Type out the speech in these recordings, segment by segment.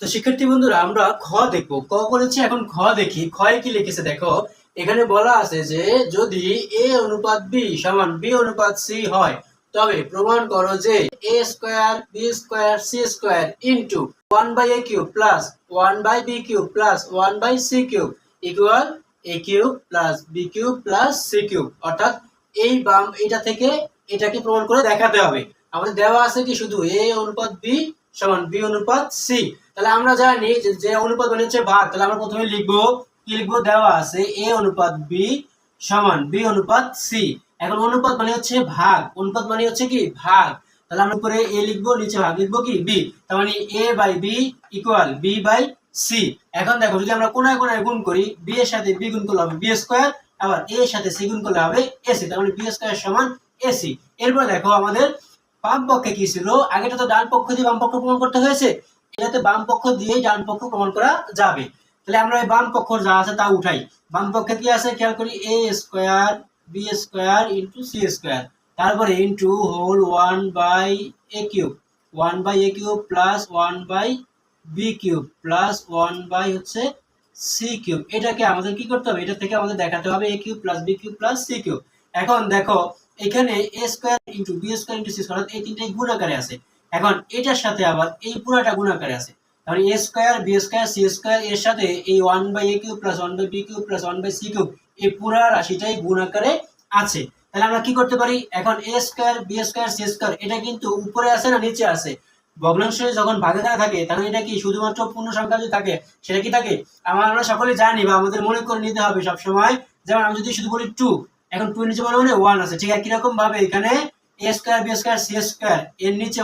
তো শিক্ষার্থী বন্ধুরা, আমরা খ দেখব। ক করেছি এখন খ দেখি। খয়ে কি লিখেছে দেখো? এখানে বলা আছে যে, যদি এ অনুপাত বি সমান বি অনুপাত সি হয়, তবে প্রমাণ করো যে A square, B square, C square into one by A cube plus one by B cube plus one by C cube equal A cube plus B cube plus C cube অর্থাৎ এই বাম এটা থেকে এটাকে প্রমাণ করে দেখাতে হবে। আমাদের দেওয়া আছে কি শুধু এ অনুপাত বি সমান বি অনুপাত সি তাহলে আমরা জানি যে অনুপাত মানে হচ্ছে ভাগ, তাহলে আমরা প্রথমে লিখব, কি লিখব? দেওয়া আছে এ অনুপাত বি সমান, বি অনুপাত সি। এখন অনুপাত মানে হচ্ছে ভাগ, অনুপাত মানে হচ্ছে কি? ভাগ। তাহলে আমরা উপরে এ লিখব, নিচে ভাগ লিখব কি? বি। তার মানে A by B equal B by C এখন দেখো, যদি আমরা কোনায় কোনায় গুণ করি বি এর সাথে বি গুণ করলে হবে বি স্কোয়ার আবার এ এর সাথে সি গুণ করলে হবে এসি তার মানে বি স্কোয়ার সমান এসি এরপর দেখো আমাদের বাম পক্ষে কি ছিল? আগেটা তো ডান পক্ষ দিয়ে বাম পক্ষ প্রমাণ করতে হয়েছে। এটাতে বাম পক্ষ দিয়েই ডান পক্ষ প্রমাণ করা যাবে। তাহলে আমরা এই বাম পক্ষ যা আছে তা উঠাই। বাম পক্ষে কি আছে? খেয়াল করি A square B square into C square তারপরে into whole one by A cube one by A cube plus one by B cube plus one by হচ্ছে সি কিউব এটাকে আমাদের কি করতে হবে? এটা থেকে আমাদের দেখাতে হবে A cube plus B cube plus C cube এখন দেখো, এখানে A square into B square into C square এই তিনটাই গুণ আকারে আছে। এখন এটার সাথে আবার এই পুরাটা গুণ আকারে আছে। তাহলে A square B square C square এর সাথে এই one by A cube plus one by B cube plus one by C cube এই পুরা রাশিটাই গুণ আকারে আছে। তাহলে আমরা কি করতে পারি? এখন A square B square C square এটা কিন্তু উপরে আছে না নিচে আছে? ভগ্নাংশ যখন ভাগে দ্বারা থাকে তখন এটা কি শুধুমাত্র পূর্ণ সংখ্যা যদি থাকে, সেটা কি থাকে? আমার সকলে জানি বা আমাদের মনে করে নিতে হবে সব সময় যেমন আমি যদি শুধু বলি টু এখন টু নিচে মানে ওয়ান আছে। ঠিক আছে কীরকম ভাবে এখানে স্কোয়ার নিচে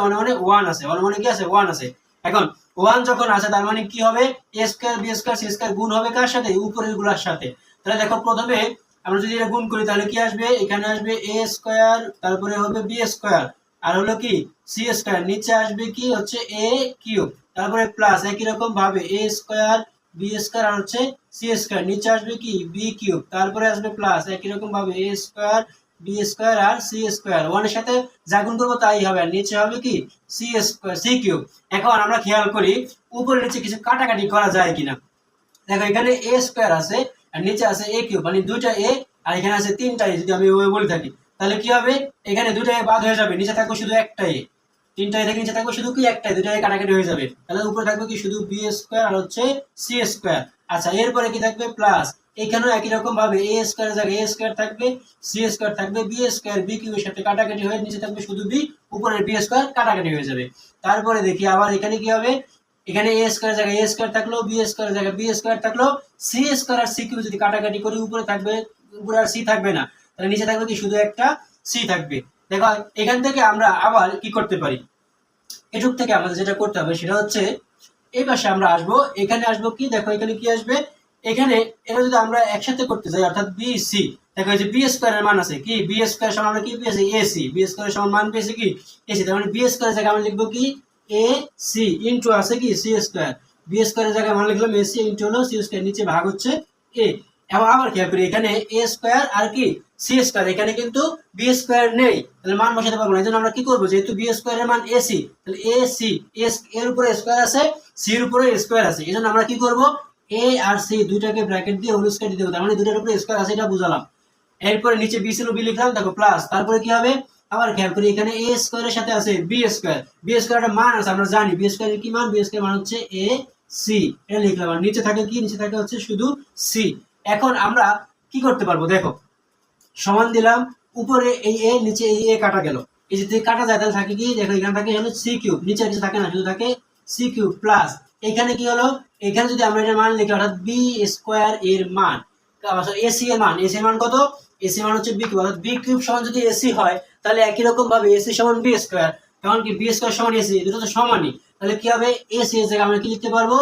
আমরা যদি গুণ করি, তাহলে কি আসবে? এখানে আসবে এ স্কোয়ার তারপরে হবে বি স্কোয়ার আর হলো কি? সি স্কোয়ার নিচে আসবে কি? হচ্ছে এ কিউব তারপরে প্লাস একই রকম ভাবে এ স্কোয়ার বি স্কোয়ার আর হচ্ছে সি স্কোয়ার নিচে আসবে কি? বি কিউব তারপরে আসবে প্লাস একই রকম ভাবে এ স্কোয়ার বি স্কোয়ার আর সি স্কোয়ার ওয়ানের সাথে যা গুণ করব তাই হবে। আর নিচে হবে কি? সি স্কোয়ার সি কিউব এখন আমরা খেয়াল করি উপরে নিচে কিছু কাটাকাটি করা যায় কিনা। দেখো, এখানে এ স্কোয়ার আছে, আর নিচে আছে এ কিউব মানে এ আর এখানে আছে তিনটা এ যদি আমি বলে থাকি। তাহলে কি হবে? এখানে দুইটা এ বাদ হয়ে যাবে। নিচে থাকবে শুধু একটা এ তিনটা এ থেকে নিচে থাকবে শুধু কি? একটাই দুইটা এ কাটাকাটি হয়ে যাবে। তাহলে উপরে থাকবে কি? শুধু বি স্কোয়ার আর হচ্ছে সি স্কোয়ার আচ্ছা এরপরে কি থাকবে? প্লাস এখানেও একই রকম ভাবে এ স্কোয়ার জায়গায় এ স্কোয়ার থাকবে সি স্কোয়ার থাকবে বি স্কোয়ার বি কিউবের সাথে কাটাকাটি হয়ে নিচে থাকবে শুধু বি উপরে বি স্কোয়ার কাটাকাটি হয়ে যাবে। তারপরে দেখি আবার এখানে কি হবে? এখানে এ স্কোয়ার জায়গায় এ স্কোয়ার থাকল বি স্কোয়ার জায়গায় বি স্কোয়ার থাকল সি স্কোয়ার আর সি কিউ যদি কাটাকাটি করি, উপরে থাকবে, উপরে আর সি থাকবে না, তাহলে নিচে থাকবে কি? শুধু একটা সি থাকবে। দেখো, এখান থেকে আমরা আবার কি করতে পারি? এটুক থেকে আমাদের যেটা করতে হবে সেটা হচ্ছে, এই পাশে আমরা আসব, এখানে আসব কি? দেখো, এখানে কি আসবে? এখানে এটা যদি আমরা একসাথে করতে যাই, অর্থাৎ বি সি দেখো যে বি স্কোয়ারের মান আছে কি? বি স্কোয়ার সমান আমরা কি পেয়েছি এসি বি স্কোয়ারের সমান মান পেয়েছি কি? এসি তার মানে বি স্কোয়ারের জায়গায় আমরা লিখব কি? এ সি ইন্টু আছে কি? সি স্কোয়ার বি স্কোয়ারের জায়গায় আমরা লিখলাম এসি ইন্টু হলো সি স্কোয়ার নিচে ভাগ হচ্ছে এ এবং আবার খেয়াল করি, এখানে এ স্কোয়ার আর কি? সি স্কোয়ার এখানে কিন্তু বি স্কোয়ার নেই। তাহলে মান বসাতে পারব না। এই জন্য আমরা কি করব? যেহেতু বি স্কোয়ারের মান এসি তাহলে এ সি এর উপরে স্কোয়ার আছে সির উপরে স্কোয়ার আছে। এই জন্য আমরা কি করব? এ আর সি দুইটাকে ব্র্যাকেট দিয়ে হোল স্কোয়ার দিতে হবে। তার মানে দুইটার উপরে স্কোয়ার আছে, এটা বুঝালাম। এরপরে নিচে বি ছিল বি লিখলাম, দেখো প্লাস তারপরে কি হবে? আবার খেয়াল করি, এখানে এ স্কোয়ারের সাথে আছে বি স্কোয়ার বি স্কোয়ারের মান আছে, আমরা জানি। বি স্কোয়ারের কি মান? বি স্কোয়ার মান হচ্ছে এ সি এটা লিখলাম। আর নিচে থাকে কি? নিচে থাকে হচ্ছে শুধু সি এখন আমরা কি করতে পারব? দেখো, সমান দিলাম, উপরে এই এ নিচে এই এ কাটা গেল। এই যদি কাটা যায়, তাহলে থাকে কি? দেখো, এখানে থাকে হলো সি কিউব নিচে কিছু থাকে না, শুধু থাকে সি কিউব প্লাস এখানে কি হলো? এখানে যদি আমরা এটার মান লিখি, অর্থাৎ বি স্কোয়ার এর মান এসি এর মান এসি এর মান কত? এসি মান হচ্ছে বি কিউব অর্থাৎ বি কিউব সমান যদি এসি হয়, তাহলে একই রকম ভাবে এসি সমান বি স্কোয়ার কারণ কি বি স্কোয়ার সমান এসি দুটো তো সমানই, তাহলে কি হবে? এসি এর জায়গায় আমরা কি লিখতে পারব?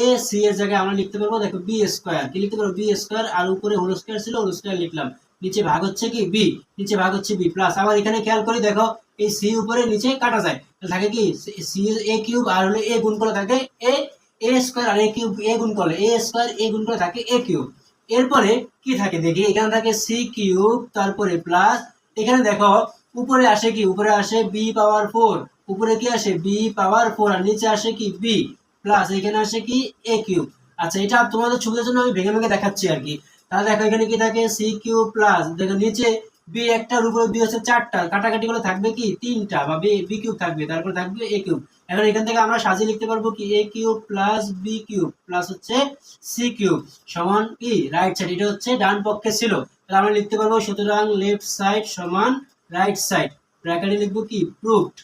এ সি এর জায়গায় আমরা লিখতে পারব, দেখো বি স্কোয়ার কি লিখতে পারব? বি স্কোয়ার আর উপরে হোল স্কোয়ার ছিল হোল স্কোয়ার লিখলাম, নিচে ভাগ হচ্ছে কি? বি নিচে ভাগ হচ্ছে বি প্লাস আবার এখানে খেয়াল করি, দেখো, এই সি উপরে, নিচে কাটা যায় থাকে কি? সি এ কিউব আর হলো এ গুণ করে থাকে এ এ স্কোয়ার আর এ কিউব এ গুণ করলে এ স্কোয়ার এ গুণ করে থাকে এ কিউব এরপরে কি থাকে দেখি, এখানে থাকে সি কিউব তারপরে প্লাস এখানে দেখো, উপরে আসে কি? উপরে আসে বি পাওয়ার ফোর উপরে কি আসে? বি পাওয়ার ফোর আর নিচে আসে কি? বি প্লাস এখানে আসে কি? এ কিউব আচ্ছা এটা তোমাদের সুবিধার জন্য আমি ভেঙে ভেঙে দেখাচ্ছি আর কি। তাহলে দেখো, এখানে কি থাকে? সি কিউব প্লাস দেখো নিচে বি একটার উপরে বি হচ্ছে চারটা। কাটাকাটি করে থাকবে কি? তিনটা বা বি কিউব থাকবে, তারপরে থাকবে এ কিউব এখন এখান থেকে আমরা সাজিয়ে লিখতে পারব কি? A cube plus B cube plus হচ্ছে সি কিউব সমান কি? রাইট সাইড এটা হচ্ছে ডান পক্ষে ছিল। তাহলে আমরা লিখতে পারব সুতরাং লেফট সাইড সমান রাইট সাইড ব্র্যাকেটে লিখব কি? প্রুফড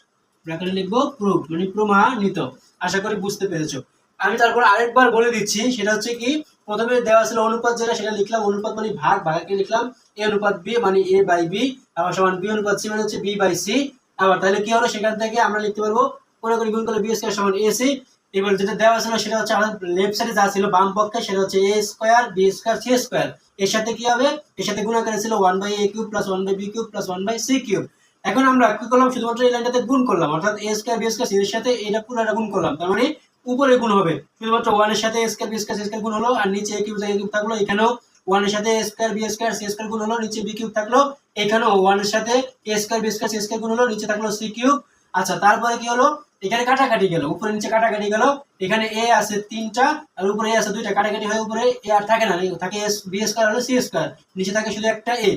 ব্র্যাকেটে লিখব প্রুফড মানে প্রমাণিত। আশা করি বুঝতে পেরেছ। আমি তারপর আরেকবার বলে দিচ্ছি, সেটা হচ্ছে কি? প্রথমে দেওয়া ছিল অনুপাত যেটা, সেটা লিখলাম। অনুপাত মানে ভাগ ভাগাকে লিখলাম। এ অনুপাত বি মানে এ বাই বি আবার সমান বি অনুপাত সি মানে হচ্ছে বি বাই সি আবার তাহলে কি হলো? সেখান থেকে আমরা লিখতে পারব কোনো করে গুণ করলে বি স্কোয়ার সমান এ সি এবার যেটা দেওয়া ছিল সেটা হচ্ছে আমাদের লেফট সাইডে যা ছিল বাম পক্ষে, সেটা হচ্ছে A square B square C square এর সাথে কি হবে? এর সাথে গুণ আকারে ছিল one by A cube plus one by B cube plus one by C cube এখন আমরা কি করলাম? শুধুমাত্র এই লাইনটাতে গুণ করলাম, অর্থাৎ A square B square C এর সাথে এটা পুরোটা গুণ করলাম। তার মানে উপরে গুণ হবে। শুধুমাত্র ওয়ানের সাথে square B square C square গুণ হলো, আর নিচে এ কিউব জায়গায় কিউব থাকল, এখানেও ওয়ানের সাথে square B square C square গুণ হলো, নিচে বি কিউব থাকল, এখানেও ওয়ানের সাথে A square B square C square গুণ হলো, নিচে থাকল সি কিউব আচ্ছা তারপরে কি হলো? এখানে কাটাকাটি গেল, উপরে নিচে কাটাকাটি গেল, এখানে এ আছে তিনটা, আর উপরে এ আছে দুইটা, কাটাকাটি হয়ে উপরে এ আর থাকে না, থাকে এস বি স্কোয়ার হলো সি স্কোয়ার, নিচে থাকে শুধু একটা এ।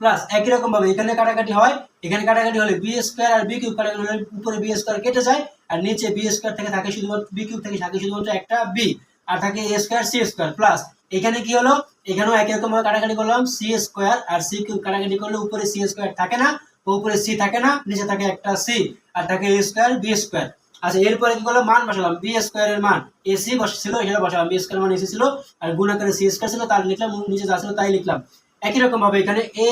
প্লাস একই রকম ভাবে এখানে কাটাকাটি হয়, এখানে কাটাকাটি হলে বি স্কোয়ার আর বি কিউব কাটাকাটি হলে উপরে বি স্কোয়ার কেটে যায়, আর নিচে বি স্কোয়ার থেকে থাকে শুধুমাত্র, বি কিউব থেকে থাকে শুধুমাত্র একটা বি, আর থাকে A square, C square. Plus এখানে কি হলো? এখানেও একই রকম ভাবে কাটাকাটি করলাম, সি স্কোয়ার আর সি কিউব কাটাকাটি করলে উপরে সি স্কোয়ার থাকে না তো উপরে সি থাকে না, নিচে থাকে একটা সি আর থাকে এ স্কোয়ার বি স্কোয়ার আচ্ছা এরপরে কি করলাম মান বসালাম বি স্কোয়ার এর মান। এসি ছিল এখানে বসালাম বি স্কোয়ার মান এসি ছিল, আর গুণ আকারে সি স্কোয়ার ছিল, তার লিখলাম, নিচে যা ছিল তাই লিখলাম। একই রকম ভাবে এখানে এ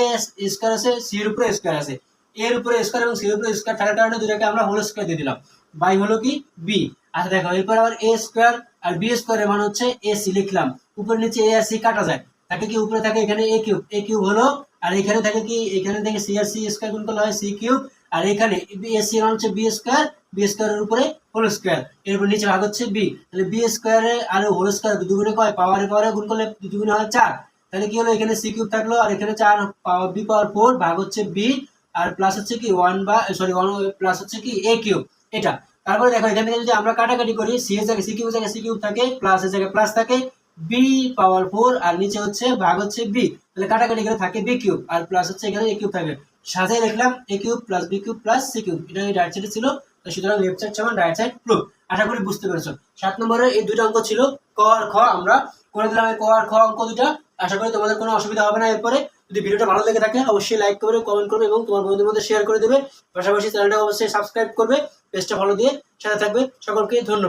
স্কোয়ার আছে সি এর উপরে স্কোয়ার আছে। এর উপরে স্কোয়ার এবং সি এর উপরে স্কোয়ার থাকার কারণে দুটাকে আমরা হোল স্কোয়ার দিয়ে দিলাম। বাই হলো কি? বি আচ্ছা দেখো, এরপর আবার এ স্কোয়ার আর বি স্কোয়ারের মান হচ্ছে এ সি লিখলাম। উপরে নিচে এ আর সি কাটা যায়। তাকে কি উপরে থাকে? এখানে এ কিউব এ কিউব হলো আর এখানে থাকে কি, এখানে থেকে সি আর সি স্কোয়ার গুণ করলে হয় সি কিউব আর এখানে এ সি মান হচ্ছে বি স্কোয়ার বি স্কোয়ারের উপরে হোল স্কোয়ার এরপর নিচে ভাগ হচ্ছে বি তাহলে বি স্কোয়ারে আর হোল স্কোয়ার দুগুণে কয় পাওয়ারে পাওয়ারে গুণ করলে দুগুণে হয় চার, তাহলে কি হলো, এখানে সি কিউব থাকল, আর এখানে চার পাওয়ার বি পাওয়ার ফোর ভাগ হচ্ছে বি আর প্লাস হচ্ছে কি ওয়ান বা সরি ওয়ান প্লাস হচ্ছে কি এ কিউব এটা। তারপরে দেখো, এখান থেকে যদি আমরা কাটাকাটি করি সি এর জায়গায় সি কিউব জায়গায় সি কিউব থাকে প্লাস এর জায়গায় প্লাস থাকে বি পাওয়ার ফোর আর নিচে হচ্ছে ভাগ হচ্ছে বি তাহলে কাটাকাটি করে থাকে বি কিউব আর প্লাস হচ্ছে এখানে এ কিউব থাকে সাজাই লিখলাম A cube plus B cube plus C cube এটা রাইট সাইডে ছিল সুতরাং লেফট সাইড সমান রাইট সাইড প্রুফ আশা করি বুঝতে পেরেছ। সাত নম্বরে এই দুটো অঙ্ক ছিল, ক আর খ আমরা করে দিলাম ক আর খ অঙ্ক দুটা আশা করি তোমাদের কোনো অসুবিধা হবে না এরপরে। যদি ভিডিওটা ভালো লেগে থাকে, অবশ্যই লাইক করবে কমেন্ট করবে এবং তোমার বন্ধুদের মধ্যে শেয়ার করে দেবে। পাশাপাশি চ্যানেলটা অবশ্যই সাবস্ক্রাইব করবে পেজটা ভালো দিয়ে সাথে থাকবে। সকলকে ধন্যবাদ।